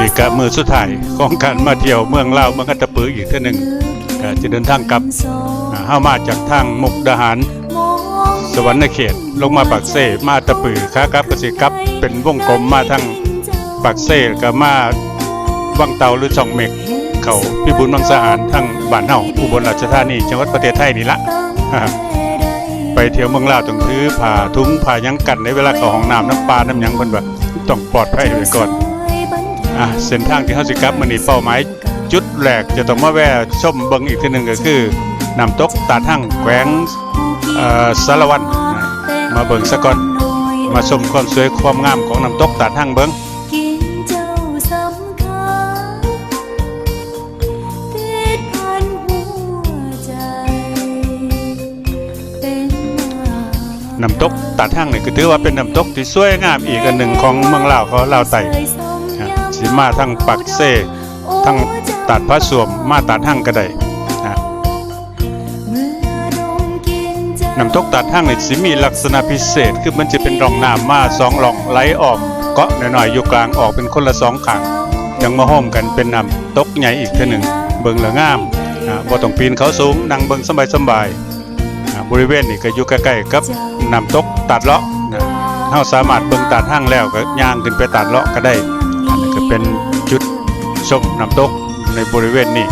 นี้ก็มือสุดท้ายของการมาเที่ยวเมืองลาวเมืองอัตตปืออีกเท่านึงก็จะเดินทางกลับอ่าเฮามาจากทางมุกดาหาร สวรรค์เขตลงมาปากเซ่มาตตปือค้ากลับก็สิกลับเป็นวงกลมมาทางปากเซ่ก็มาวังเตาหรือช่องเมกเขาพิบูลมังสาหารทางบ้านเฮาอุบลราชธานีจังหวัดประเทศไทยนี่ละไปเที่ยวเมืองลาวต้องถือผ้าทุงผ้ายังกันในเวลาเข้าห้องน้ำน้ำปลาน้ำยังเพิ่นแบบต้องปลอดภัยไว้ก่อน อะเส้นทางที่เฮาสิกลับมื้อนี้เป้าหมายจุดแรกจะต้องมาแวะชมเบิ่งอีกทีหนึงก็คือน้ำตกตาทั่งแขวงเอ่อสารวันมาเบิ่งซะก่อนมาชมความสวยความงามของน้ำตกตาทั่งเบิ่งน้ำคัญติดหัวใจเป็นมาน้ำตกตาทั่งนี่ก็ถือว่าเป็นน้ำตกที่สวยงามอีกอันหนึ่งของเมืองลาวเขาลาวไต้อ่ สิมาทั้งปักเซ่ทั้งตัดพระสวมมาตาทั่งก็ได้อะน้ำตกตาดห้างนี่สิมีลักษณะพิเศษ คือมันจะเป็นร่องน้ำมาสองร่องไหลออกเกาะหน่อยๆอยู่กลางออกเป็นคนละสองข้างยังมาห้อมกันเป็นน้ำตกใหญ่อีกเท่าหนึ่งเบิงละงามอ่าบ่ต้องปีนเขาสูงนั่งเบิงสบายๆอ่าบริเวณนี่ก็อยู่ใกล้ๆกับน้ำตกตัดเลาะนะเฮาสามารถเบิ่งตัดห้างแล้วก็ย่างขึ้นไปตัดเลาะก็ได้ เป็นจุดชมน้ำตกในบริเวณนี้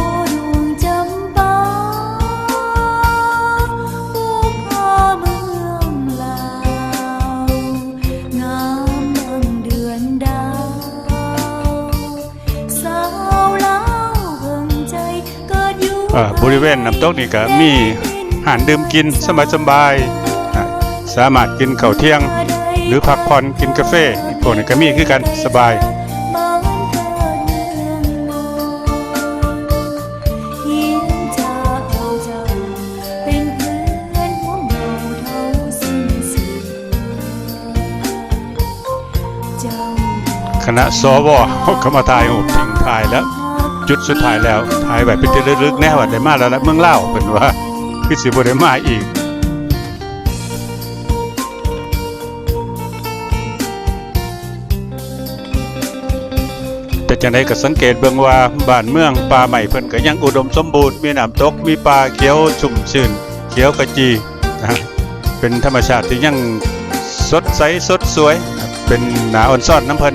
บริเวณน้ำตกนี่ก็มีอาหารดื่มกินสบายสบาย สามารถกินข้าวเที่ยง หรือพักผ่อนกินกาแฟอีกพวกนี้ก็มีคือกันสบาย ณะสวเขาก็มาถ่ายรูปทิ้งถ่ายแล้ว จุดสุดท้ายแล้วถ่ายแบบเป็นที่ลึกๆแน่ว่าได้มาแล้วละเมืองเล่าเป็นว่าคือสิบ่ได้มาอีกแต่จังไดก็สังเกตเบิ่งว่าบ้านเมืองป่าใหม่เพิ่นก็ยังอุดมสมบูรณ์มีน้ำตกมีป่าเขียวชุ่มชื่นเขียวขจีนะเป็นธรรมชาติที่ยังสดใสสดสวย เป็นหนาอ่อนซ่อนน้ำเพิ่น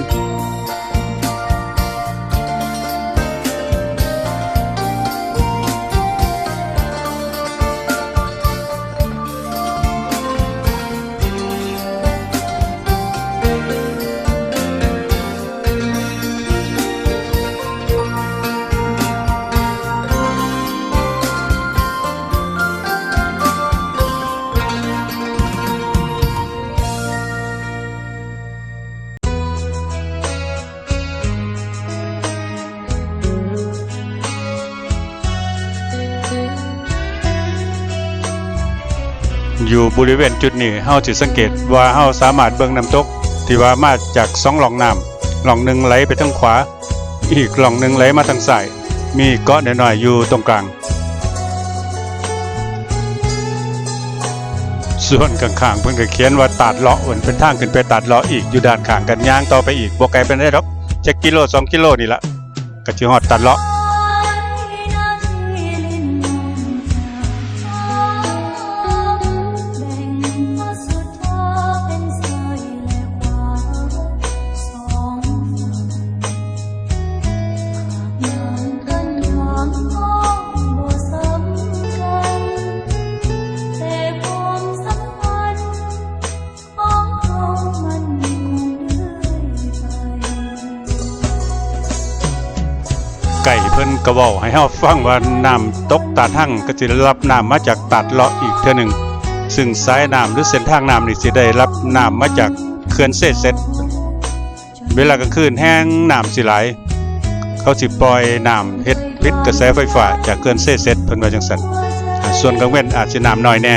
อยู่บริเวณจุดนี้เฮาสิสังเกตว่าเฮาสามารถเบิ่งน้ำตก ที่ว่ามาจากสองหล่องน้ำหล่องหนึ่งไหลไปทางขวา อีกหล่องหนึ่งไหลมาทางซ้ายมีเกาะน้อยๆอยู่ตรงกลาง ส่วนข้างๆเพิ่นก็เขียนว่าตัดเลาะเหมือนเป็นทางขึ้นไปตัดเลาะอีกอยู่ด้านข้างกันย่างต่อไปอีกบ่ไกลไปได้ดอกจักกิโลสองกิโลนี่ละก็สิฮอดตัดเลาะ พิ่นก็เว้าให้เฮาฟังว่าน้ำตกตาทั่งก็สิได้รับน้ำมาจากตัดเลาะอีกเทื่อหนึงซึ่งสายน้ำหรือเส้นทางน้ำนี่สิได้รับน้ำมาจากเขื่อนเซเซ็ตเวลากลางคืนแห้งน้ำสิไหลเขาสิปล่อยน้ำเฮ็ดพิษกระแสไฟฟ้าจากเขื่อนเซเซ็ตเพิ่นว่าจังซั่นส่วนกลางเว้นอาจสิน้ำน้อยแน่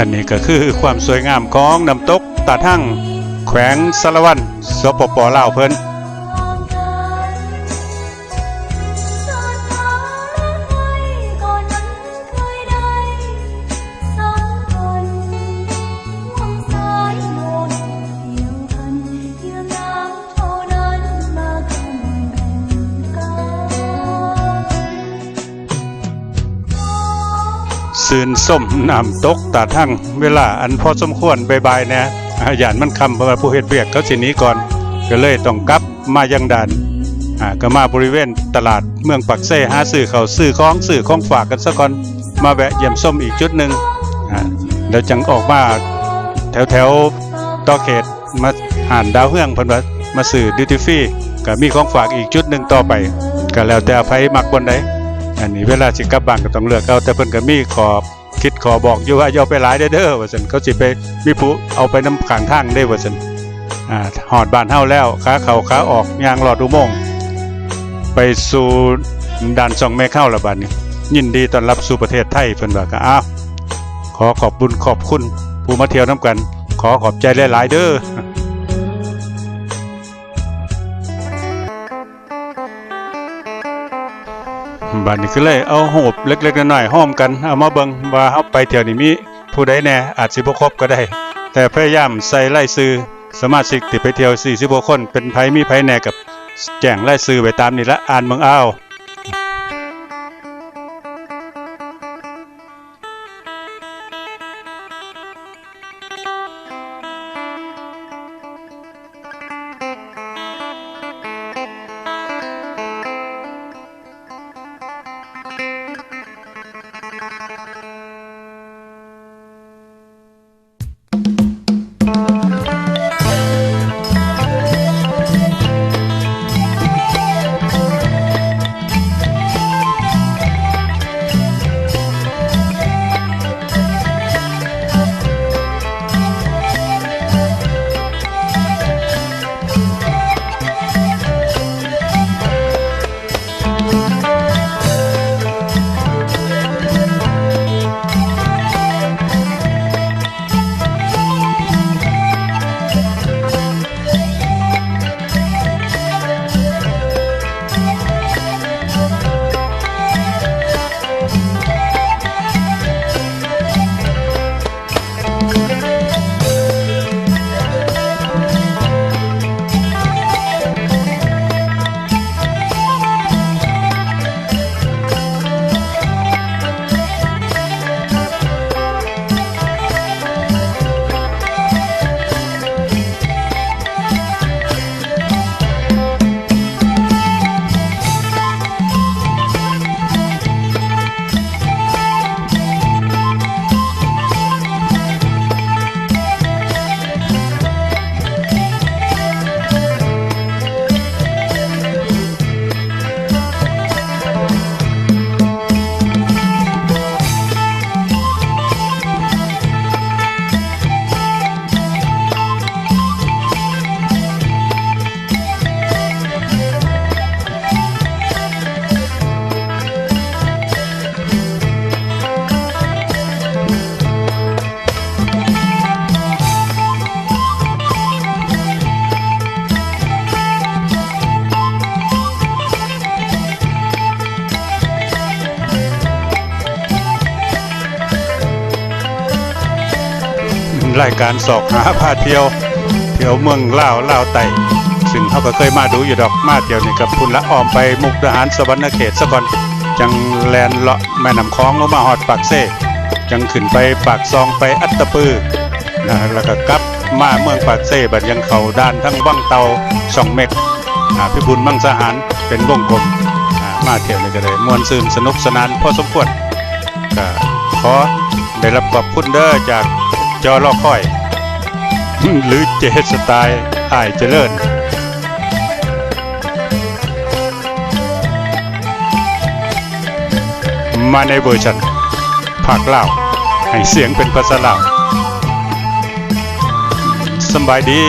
อันนี้ก็คือความสวยงามของน้ำตกตาทั่งแขวงสารวันสปปลาวเพิ่น ซืนส้มน้ำตกตาทั้งเวลาอันพอสมควรบายๆนะอาหยานมันคำเพราะว่าผู้เฮ็ดเวียกเขาสินี้ก่อน ก็เลยต้องกลับมายังด่านอ่าก็มาบริเวณตลาดเมืองปักเซ่หาซื้อเขาซื้อของซื้อของฝากกันซะก่อนมาแวะเยี่ยมส้มอีกจุดหนึ่งอ่าแล้วจังออกมาแถวแถวต่อเขตมาหานดาวเฮืองพิ่นว่ามาซื้อดิวตี้ฟรีก็มีของฝากอีกจุดหนึ่งต่อไป ก็แล้วแต่ไผมักบนใด อันนี้เวลาสิกลับบ้านก็ต้องเลือกเอาแต่เพิ่นก็มีขอบคิดขอบอกอยู่ว่าอย่าเอาไปหลายเด้อเด้อว่าซั่นเขาสิไปมีผู้เอาไปนำข้างทางได้ว่าซั่นอ่าหอดบ้านเฮาแล้วขาเข้าขาออกยางหลอดอุโมงค์ไปสู่ด่านสองแม่เข้าละบัดนี้ยินดีต้อนรับสู่ประเทศไทยเพิ่นว่าก็อ้าวขอขอบบุญขอบคุณผู้มาเที่ยวน้ำกัน ขอขอบใจหลายๆเด้อ บัดนี้ก็เลยเอาหูบเล็กๆน้อยๆห้อมกันเอามาเบิ่งว่าเฮาไปเที่ยวนี้มีผู้ใดแน่อาจสิบ่ครบก็ได้ แต่พยายามใส่ไล่ซื้อสมาชิกที่ไปเที่ยว40กว่าคนเป็นไผมีไผแน่กับแจ้งไล่ซื้อไปตามนี่ละอ่านเมืองอ้า รายการสอกหาพาเที่ยว เที่ยวเมืองลาวลาวไต่ซึ่งเขาก็เคยมาดูอยู่ดอกมาเที่ยวนี่กับพุ่นละออมไปมุกดาหารสวรรณเขตซะก่อนจังแลนเลาะแม่น้ำคลองลงมาฮอดปากเซ่จังขึ้นไปปากซองไปอัตตปือนะแล้วก็กลับมาเมืองปากเซ่บัดยังเขาด้านทั้งวังเตาสองเมกอาพิบูลมังสหารเป็นวงกลมอามาเที่ยวนี่ก็เลยมวนซื่นสนุกสนานพอสมควรก็ขอได้รับขอบคุณเด้อจาก จอลอค่อย หรือเจสไตล์อายเจริญมาในเวอร์ชันภาคลาวให้เสียงเป็นภาษาลาวสบายดี